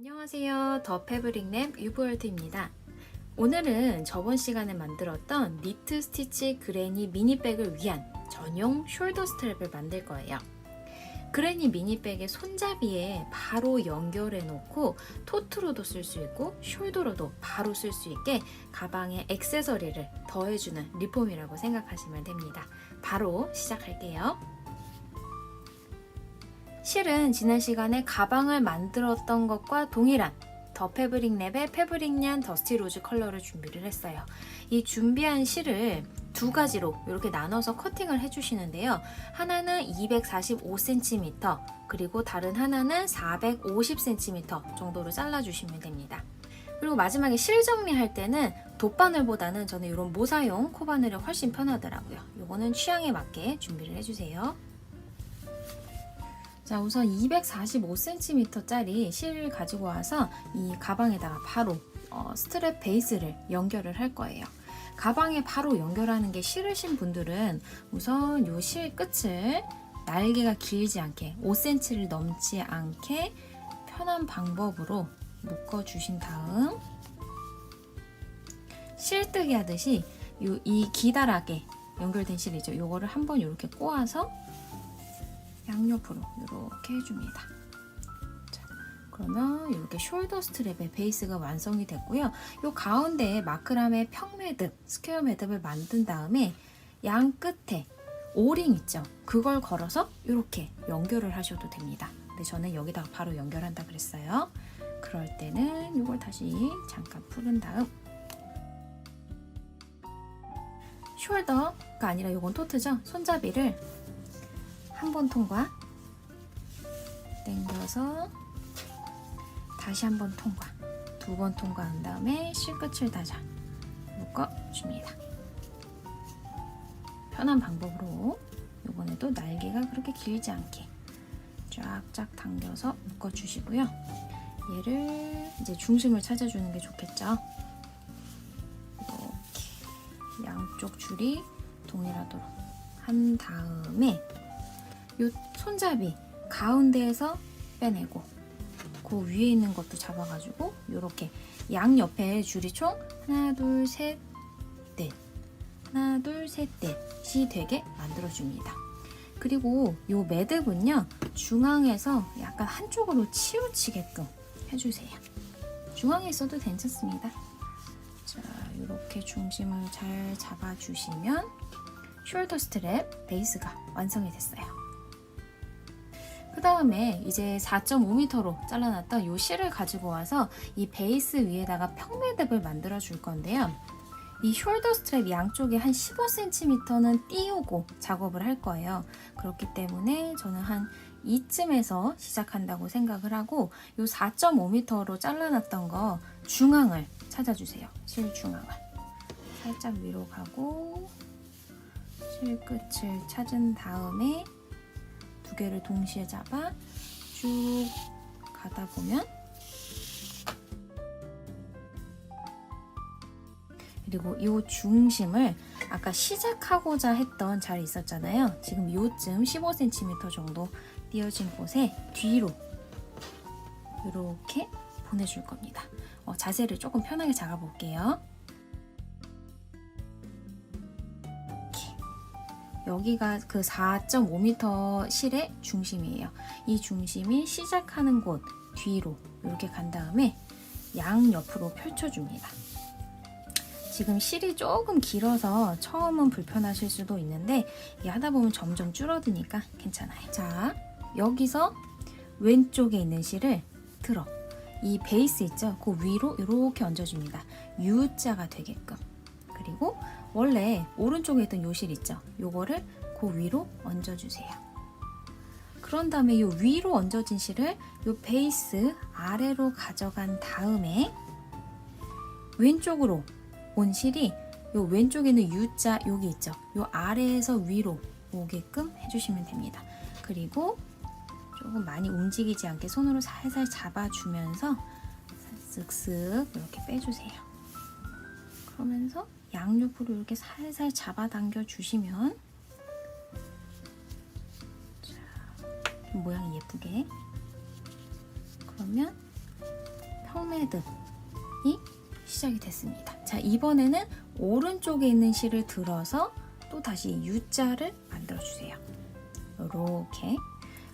안녕하세요. 더 패브릭랩 유브월트입니다. 오늘은 저번 시간에 만들었던 니트 스티치 그레니 미니백을 위한 전용 숄더 스트랩을 만들 거예요. 그레니 미니백의 손잡이에 바로 연결해 놓고 토트로도 쓸 수 있고 숄더로도 바로 쓸 수 있게 가방에 액세서리를 더해주는 리폼이라고 생각하시면 됩니다. 바로 시작할게요. 실은 지난 시간에 가방을 만들었던 것과 동일한 더 패브릭 랩의 패브릭냥 더스티 로즈 컬러를 준비를 했어요. 이 준비한 실을 두 가지로 이렇게 나눠서 커팅을 해주시는데요. 하나는 245cm, 그리고 다른 하나는 450cm 정도로 잘라주시면 됩니다. 그리고 마지막에 실 정리할 때는 돗바늘보다는 저는 이런 모사용 코바늘이 훨씬 편하더라고요. 이거는 취향에 맞게 준비를 해주세요. 자, 우선 245cm짜리 실을 가지고 와서 이 가방에다가 바로 어, 스트랩 베이스를 연결을 할 거예요. 가방에 바로 연결하는 게 싫으신 분들은 우선 이실 끝을 날개가 길지 않게 5cm를 넘지 않게 편한 방법으로 묶어 주신 다음 실뜨기 하듯이 요, 이 기다랗게 연결된 실이죠. 요거를 한번 이렇게 꼬아서 양옆으로 이렇게 해줍니다. 자, 그러면 이렇게 숄더 스트랩의 베이스가 완성이 됐고요. 이 가운데에 마크람의 평매듭, 스퀘어 매듭을 만든 다음에 양 끝에 오링 있죠? 그걸 걸어서 이렇게 연결을 하셔도 됩니다. 근데 저는 여기다가 바로 연결한다 그랬어요. 그럴 때는 이걸 다시 잠깐 풀은 다음 숄더가 아니라 이건 토트죠? 손잡이를 한 번 통과. 당겨서 다시 한 번 통과. 두 번 통과한 다음에 실끝을 다져 묶어줍니다. 편한 방법으로 이번에도 날개가 그렇게 길지 않게 쫙쫙 당겨서 묶어주시고요. 얘를 이제 중심을 찾아주는 게 좋겠죠? 이렇게 양쪽 줄이 동일하도록 한 다음에 이 손잡이 가운데에서 빼내고 그 위에 있는 것도 잡아가지고 이렇게 양 옆에 줄이 총 하나 둘셋 넷 하나 둘셋 넷이 되게 만들어줍니다. 그리고 이 매듭은요 중앙에서 약간 한쪽으로 치우치게끔 해주세요. 중앙에 있어도 괜찮습니다. 자 이렇게 중심을 잘 잡아주시면 숄더 스트랩 베이스가 완성이 됐어요. 그 다음에 이제 4.5m로 잘라놨던 이 실을 가지고 와서 이 베이스 위에다가 평매듭을 만들어 줄 건데요. 이 숄더 스트랩 양쪽에 한 15cm는 띄우고 작업을 할 거예요. 그렇기 때문에 저는 한 이쯤에서 시작한다고 생각을 하고 이 4.5m로 잘라놨던 거 중앙을 찾아주세요. 실 중앙을. 살짝 위로 가고 실 끝을 찾은 다음에 두 개를 동시에 잡아 쭉 가다 보면 그리고 이 중심을 아까 시작하고자 했던 자리 있었잖아요. 지금 요쯤 15cm 정도 띄어진 곳에 뒤로 이렇게 보내줄 겁니다. 어, 자세를 조금 편하게 잡아볼게요. 여기가 그 4.5m 실의 중심이에요. 이 중심이 시작하는 곳 뒤로 이렇게 간 다음에 양 옆으로 펼쳐줍니다. 지금 실이 조금 길어서 처음은 불편하실 수도 있는데 하다 보면 점점 줄어드니까 괜찮아요. 자, 여기서 왼쪽에 있는 실을 들어 이 베이스 있죠? 그 위로 이렇게 얹어줍니다. U자가 되게끔. 그리고 원래 오른쪽에 있던 요실 있죠? 요거를 그 위로 얹어주세요. 그런 다음에 요 위로 얹어진 실을 요 베이스 아래로 가져간 다음에 왼쪽으로 온 실이 요 왼쪽에 있는 U자 여기 있죠? 요 아래에서 위로 오게끔 해주시면 됩니다. 그리고 조금 많이 움직이지 않게 손으로 살살 잡아주면서 쓱쓱 이렇게 빼주세요. 그러면서 양옆으로 이렇게 살살 잡아당겨 주시면 자, 모양이 예쁘게 그러면 평매듭이 시작이 됐습니다. 자, 이번에는 오른쪽에 있는 실을 들어서 또 다시 U자를 만들어 주세요. 이렇게.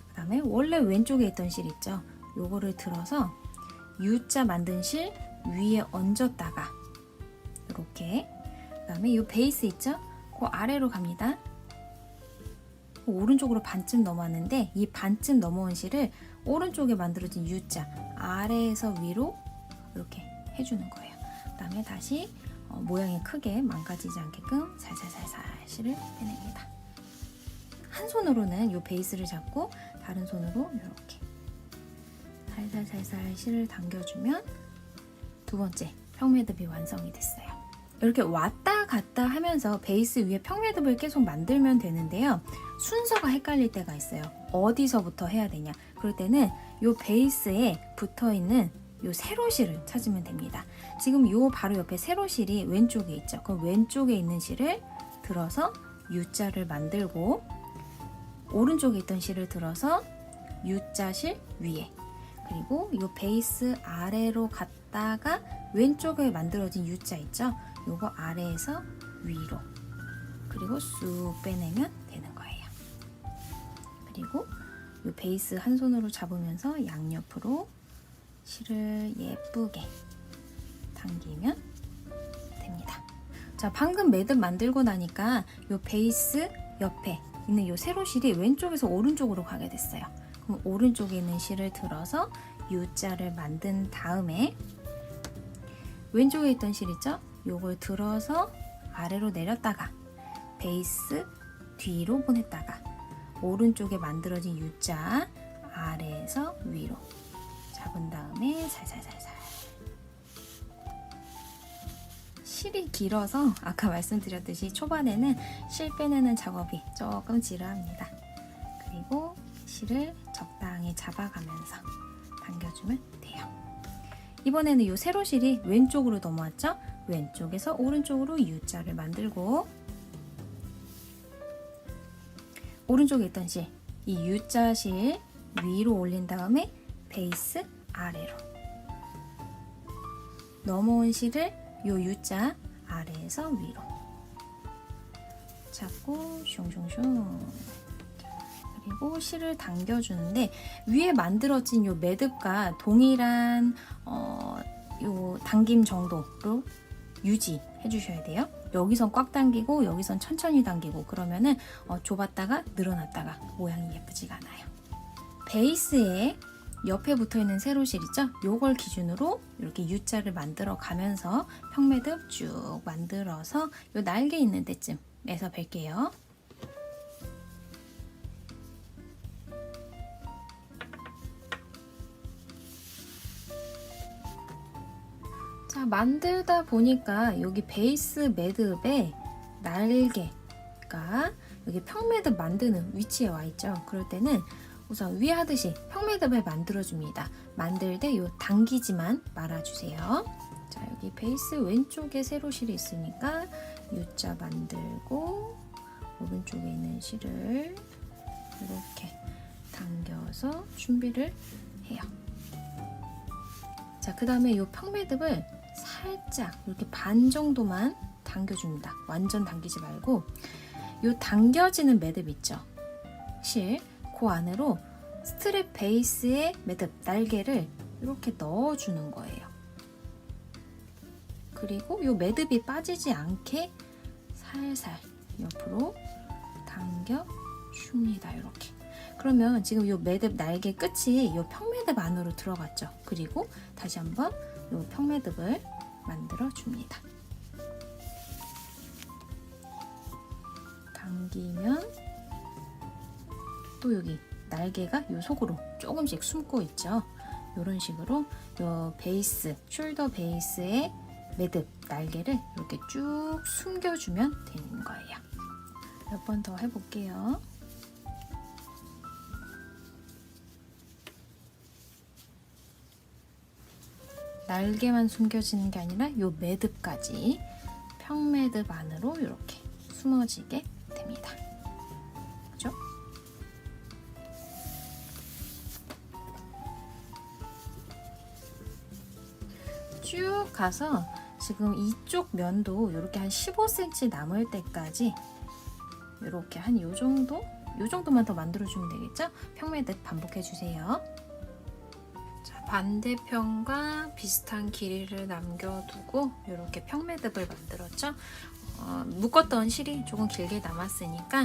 그 다음에 원래 왼쪽에 있던 실 있죠? 요거를 들어서 U자 만든 실 위에 얹었다가 이렇게. 그 다음에 이 베이스 있죠? 그 아래로 갑니다. 오른쪽으로 반쯤 넘어왔는데 이 반쯤 넘어온 실을 오른쪽에 만들어진 U자 아래에서 위로 이렇게 해주는 거예요. 그 다음에 다시 어, 모양이 크게 망가지지 않게끔 살살살살 실을 빼냅니다. 한 손으로는 이 베이스를 잡고 다른 손으로 이렇게 살살살살 실을 당겨주면 두 번째 평매듭이 완성이 됐어요. 이렇게 왔다 갔다 하면서 베이스 위에 평매듭을 계속 만들면 되는데요. 순서가 헷갈릴 때가 있어요. 어디서부터 해야 되냐? 그럴 때는 이 베이스에 붙어 있는 이 세로실을 찾으면 됩니다. 지금 요 바로 옆에 세로실이 왼쪽에 있죠. 그럼 왼쪽에 있는 실을 들어서 U자를 만들고 오른쪽에 있던 실을 들어서 U자 실 위에 그리고 이 베이스 아래로 갔다가 왼쪽에 만들어진 U자 있죠? 요거 아래에서 위로 그리고 쑥 빼내면 되는 거예요. 그리고 이 베이스 한 손으로 잡으면서 양옆으로 실을 예쁘게 당기면 됩니다. 자, 방금 매듭 만들고 나니까 이 베이스 옆에 있는 이 세로 실이 왼쪽에서 오른쪽으로 가게 됐어요. 그럼 오른쪽에 있는 실을 들어서 U자를 만든 다음에 왼쪽에 있던 실 있죠? 요걸 들어서 아래로 내렸다가 베이스 뒤로 보냈다가 오른쪽에 만들어진 U자 아래에서 위로 잡은 다음에 살살살살 실이 길어서 아까 말씀드렸듯이 초반에는 실 빼내는 작업이 조금 지루합니다. 그리고 실을 적당히 잡아가면서 당겨주면 돼요. 이번에는 이 세로 실이 왼쪽으로 넘어왔죠? 왼쪽에서 오른쪽으로 U자를 만들고 오른쪽에 있던 실, 이 U자 실 위로 올린 다음에 베이스 아래로 넘어온 실을 요 U자 아래에서 위로. 잡고 슝슝슝. 그리고 실을 당겨주는데 위에 만들어진 요 매듭과 동일한 어, 요 당김 정도로 유지해 주셔야 돼요. 여기선 꽉 당기고 여기선 천천히 당기고 그러면은 어, 좁았다가 늘어났다가 모양이 예쁘지가 않아요. 베이스에 옆에 붙어 있는 세로실 있죠? 요걸 기준으로 이렇게 U자를 만들어 가면서 평매듭 쭉 만들어서 요 날개 있는 데쯤에서 뵐게요. 자, 만들다 보니까 여기 베이스 매듭에 날개가 여기 평매듭 만드는 위치에 와 있죠. 그럴 때는 우선 위 하듯이 평매듭을 만들어줍니다. 만들 때 요 당기지만 말아주세요. 자, 여기 베이스 왼쪽에 세로 실이 있으니까 U자 만들고 오른쪽에 있는 실을 이렇게 당겨서 준비를 해요. 자, 그 다음에 이 평매듭을 살짝 이렇게 반 정도만 당겨줍니다. 완전 당기지 말고 이 당겨지는 매듭 있죠? 실, 그 안으로 스트랩 베이스의 매듭, 날개를 이렇게 넣어주는 거예요. 그리고 이 매듭이 빠지지 않게 살살 옆으로 당겨 줍니다. 이렇게. 그러면 지금 이 매듭 날개 끝이 이 평매듭 안으로 들어갔죠. 그리고 다시 한번 이 평매듭을 만들어 줍니다. 당기면 또 여기 날개가 이 속으로 조금씩 숨고 있죠. 이런 식으로 이 베이스, 숄더 베이스의 매듭 날개를 이렇게 쭉 숨겨주면 되는 거예요. 몇 번 더 해볼게요. 날개만 숨겨지는 게 아니라 이 매듭까지 평매듭 안으로 이렇게 숨어지게 됩니다. 그죠? 쭉 가서 지금 이쪽 면도 이렇게 한 15cm 남을 때까지 이렇게 한 요 정도? 요 정도만 더 만들어주면 되겠죠? 평매듭 반복해주세요. 자, 반대편과 비슷한 길이를 남겨두고 이렇게 평매듭을 만들었죠? 어, 묶었던 실이 조금 길게 남았으니까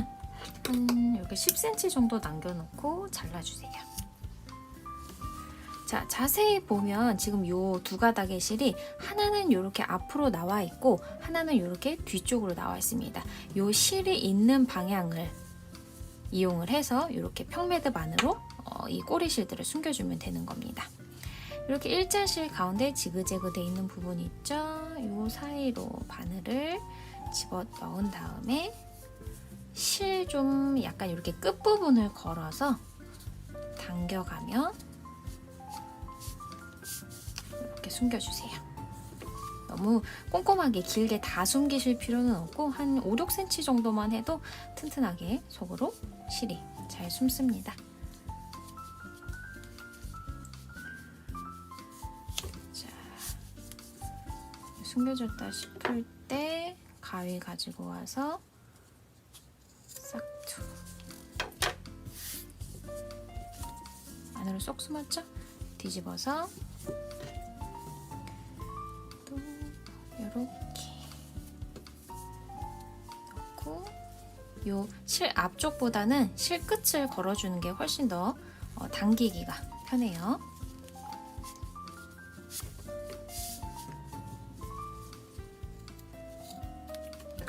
한 이렇게 10cm 정도 남겨놓고 잘라주세요. 자, 자세히 보면 지금 요두 가닥의 실이 하나는 이렇게 앞으로 나와 있고 하나는 이렇게 뒤쪽으로 나와 있습니다. 요 실이 있는 방향을 이용을 해서 이렇게 평매듭 안으로 어, 이 꼬리실들을 숨겨주면 되는 겁니다. 이렇게 일자실 가운데 지그재그 돼 있는 부분 있죠? 요 사이로 바늘을 집어 넣은 다음에 실 좀 약간 이렇게 끝부분을 걸어서 당겨가면 이렇게 숨겨주세요. 너무 꼼꼼하게 길게 다 숨기실 필요는 없고 한 5, 6cm 정도만 해도 튼튼하게 속으로 실이 잘 숨습니다. 숨겨졌다 싶을 때 가위 가지고 와서 싹둑 안으로 쏙 숨었죠? 뒤집어서 또 이렇게 넣고 요실 앞쪽보다는 실 끝을 걸어주는 게 훨씬 더 어, 당기기가 편해요.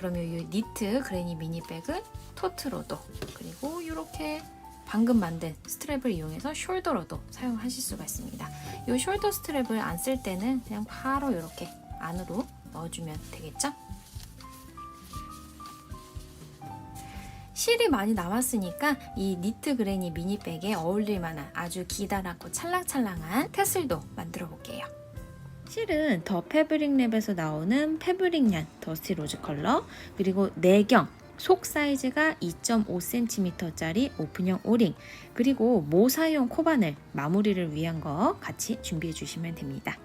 그러면 이 니트 그레니 미니백을 토트로도 그리고 이렇게 방금 만든 스트랩을 이용해서 숄더로도 사용하실 수가 있습니다. 이 숄더 스트랩을 안 쓸 때는 그냥 바로 이렇게 안으로 넣어주면 되겠죠? 실이 많이 남았으니까 이 니트 그레니 미니백에 어울릴 만한 아주 기다랗고 찰랑찰랑한 테슬도 만들어 볼게요. 실은 더 패브릭랩에서 나오는 패브릭년 더스티 로즈 컬러 그리고 내경 속 사이즈가 2.5cm짜리 오픈형 오링 그리고 모사용 코바늘 마무리를 위한 거 같이 준비해 주시면 됩니다.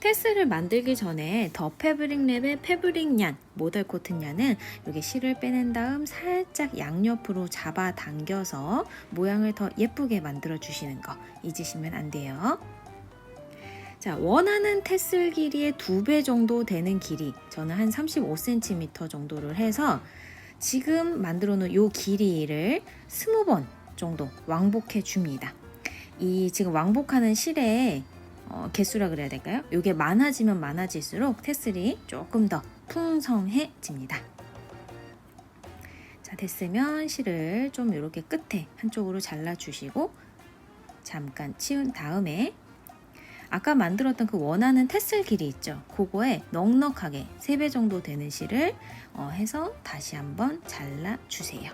테스를 만들기 전에 더 패브릭랩의 패브릭얀 모델 코튼얀은 이렇게 실을 빼낸 다음 살짝 양옆으로 잡아 당겨서 모양을 더 예쁘게 만들어 주시는 거 잊으시면 안 돼요. 자, 원하는 테슬 길이의 두 배 정도 되는 길이, 저는 한 35cm 정도를 해서 지금 만들어 놓은 이 길이를 20번 정도 왕복해 줍니다. 이 지금 왕복하는 실의 어, 개수라 그래야 될까요? 이게 많아지면 많아질수록 테슬이 조금 더 풍성해집니다. 자, 됐으면 실을 좀 이렇게 끝에 한쪽으로 잘라 주시고 잠깐 치운 다음에 아까 만들었던 그 원하는 테슬 길이 있죠. 그거에 넉넉하게 3배 정도 되는 실을 어, 해서 다시 한번 잘라주세요.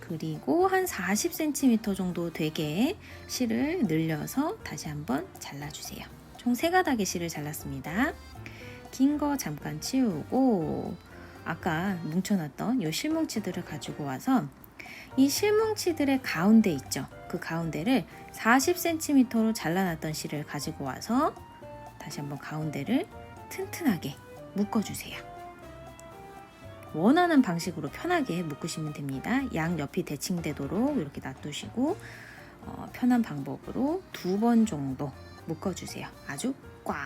그리고 한 40cm 정도 되게 실을 늘려서 다시 한번 잘라주세요. 총 3가닥의 실을 잘랐습니다. 긴 거 잠깐 치우고 아까 뭉쳐놨던 이 실뭉치들을 가지고 와서 이 실뭉치들의 가운데 있죠. 그 가운데를 40cm로 잘라놨던 실을 가지고 와서 다시 한번 가운데를 튼튼하게 묶어주세요. 원하는 방식으로 편하게 묶으시면 됩니다. 양 옆이 대칭되도록 이렇게 놔두시고 어, 편한 방법으로 두 번 정도 묶어주세요. 아주 꽉.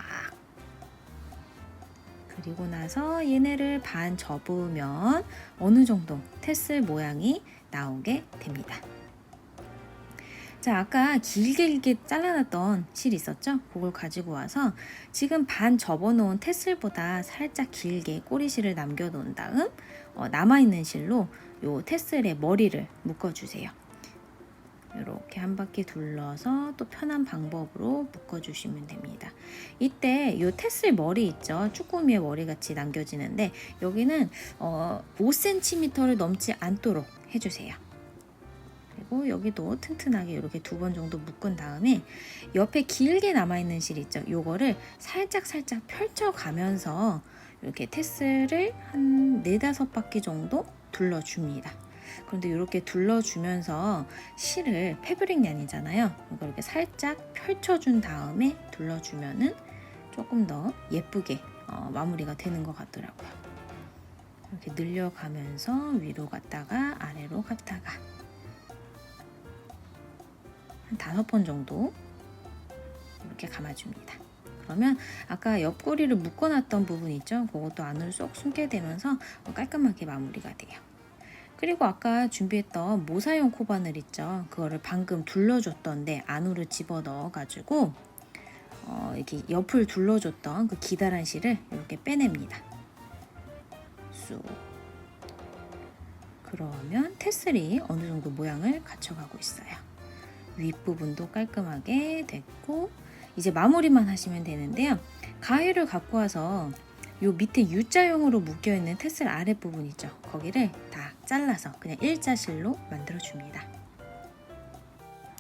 그리고 나서 얘네를 반 접으면 어느 정도 테슬 모양이 나오게 됩니다. 자, 아까 길게 길게 잘라놨던 실 있었죠? 그걸 가지고 와서 지금 반 접어놓은 테슬보다 살짝 길게 꼬리실을 남겨놓은 다음 어, 남아있는 실로 요 테슬의 머리를 묶어주세요. 이렇게 한 바퀴 둘러서 또 편한 방법으로 묶어주시면 됩니다. 이때 요 테슬 머리 있죠? 쭈꾸미의 머리 같이 남겨지는데 여기는 어, 5cm를 넘지 않도록 해주세요. 그리고 여기도 튼튼하게 이렇게 두 번 정도 묶은 다음에 옆에 길게 남아있는 실 있죠? 요거를 살짝 살짝 펼쳐가면서 이렇게 테슬을 한 네다섯 바퀴 정도 둘러줍니다. 그런데 이렇게 둘러주면서 실을 패브릭 얀이잖아요. 이걸 이렇게 살짝 펼쳐준 다음에 둘러주면은 조금 더 예쁘게 어, 마무리가 되는 것 같더라고요. 이렇게 늘려가면서 위로 갔다가 아래로 갔다가 한 다섯 번 정도 이렇게 감아줍니다. 그러면 아까 옆구리를 묶어놨던 부분 있죠? 그것도 안으로 쏙 숨게 되면서 깔끔하게 마무리가 돼요. 그리고 아까 준비했던 모사용 코바늘 있죠? 그거를 방금 둘러줬던데 안으로 집어 넣어가지고 어, 이렇게 옆을 둘러줬던 그 기다란 실을 이렇게 빼냅니다. 쑥. 그러면 테슬이 어느 정도 모양을 갖춰가고 있어요. 윗부분도 깔끔하게 됐고 이제 마무리만 하시면 되는데요. 가위를 갖고 와서 요 밑에 U자형으로 묶여 있는 테슬 아랫부분 있죠. 거기를 다 잘라서 그냥 일자실로 만들어 줍니다.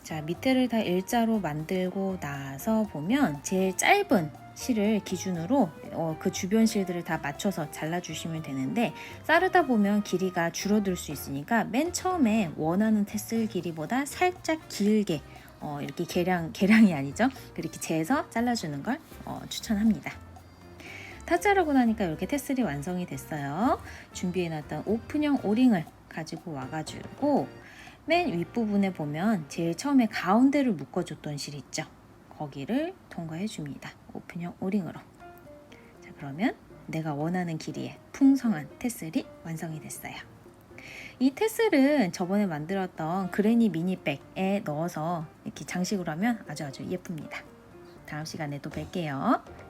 자, 밑에를 다 일자로 만들고 나서 보면 제일 짧은 실을 기준으로 어, 그 주변 실들을 다 맞춰서 잘라주시면 되는데 자르다 보면 길이가 줄어들 수 있으니까 맨 처음에 원하는 테슬 길이보다 살짝 길게 어, 이렇게 계량 계량이 아니죠 그렇게 재서 잘라주는 걸 어, 추천합니다. 다 자르고 나니까 이렇게 테슬이 완성이 됐어요. 준비해놨던 오픈형 오링을 가지고 와가지고 맨 윗부분에 보면 제일 처음에 가운데를 묶어줬던 실 있죠. 거기를 통과해 줍니다. 오픈형 오링으로. 자 그러면 내가 원하는 길이의 풍성한 테슬이 완성이 됐어요. 이 테슬은 저번에 만들었던 그레니 미니백에 넣어서 이렇게 장식으로 하면 아주 아주 예쁩니다. 다음 시간에 또 뵐게요.